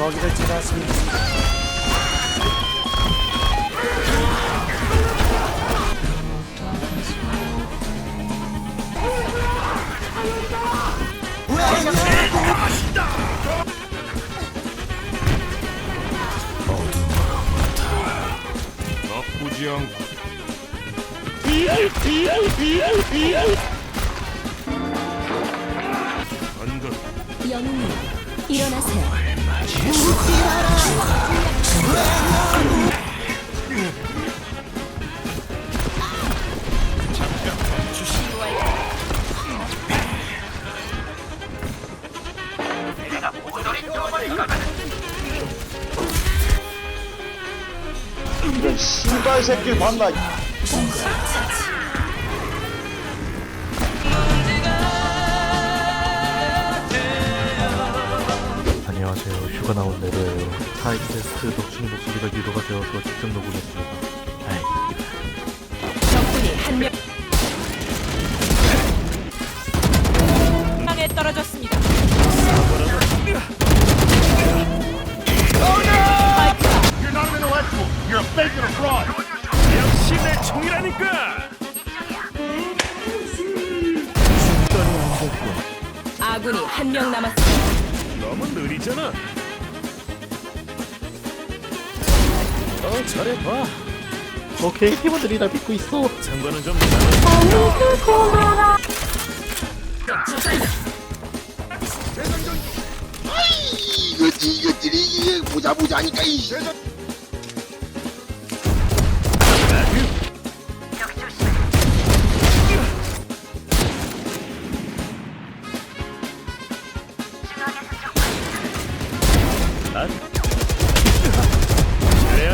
먹이를 찾았습니다. 나쁘지 않고 간다 영웅님 일어나세요. 이런 신발 새끼 봤나? 휴가 나온 내로예요. 타이캐스트 덕sun이 목소리가 유도가 되어서 직접 녹음했습니다. 다행입니다. 적군이 한 명. 땅에 떨어졌습니다. 역시 내 총이라니까 아군이 한 명 남았습니다. 너무 느리잖아 어, 잘해봐. 오케이, 팀원들이 날 믿고 있어. 장관은 좀 이거지 이것들이 이게 보자 보자니까 이.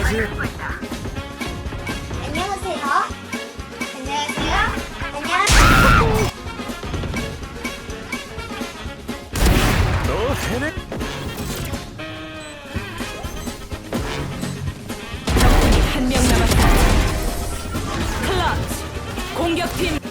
그래야지 안녕하세요. 안녕하세요. 안녕하세요. 너 해내 적군이 한 명 남았습니다. 클러치 공격팀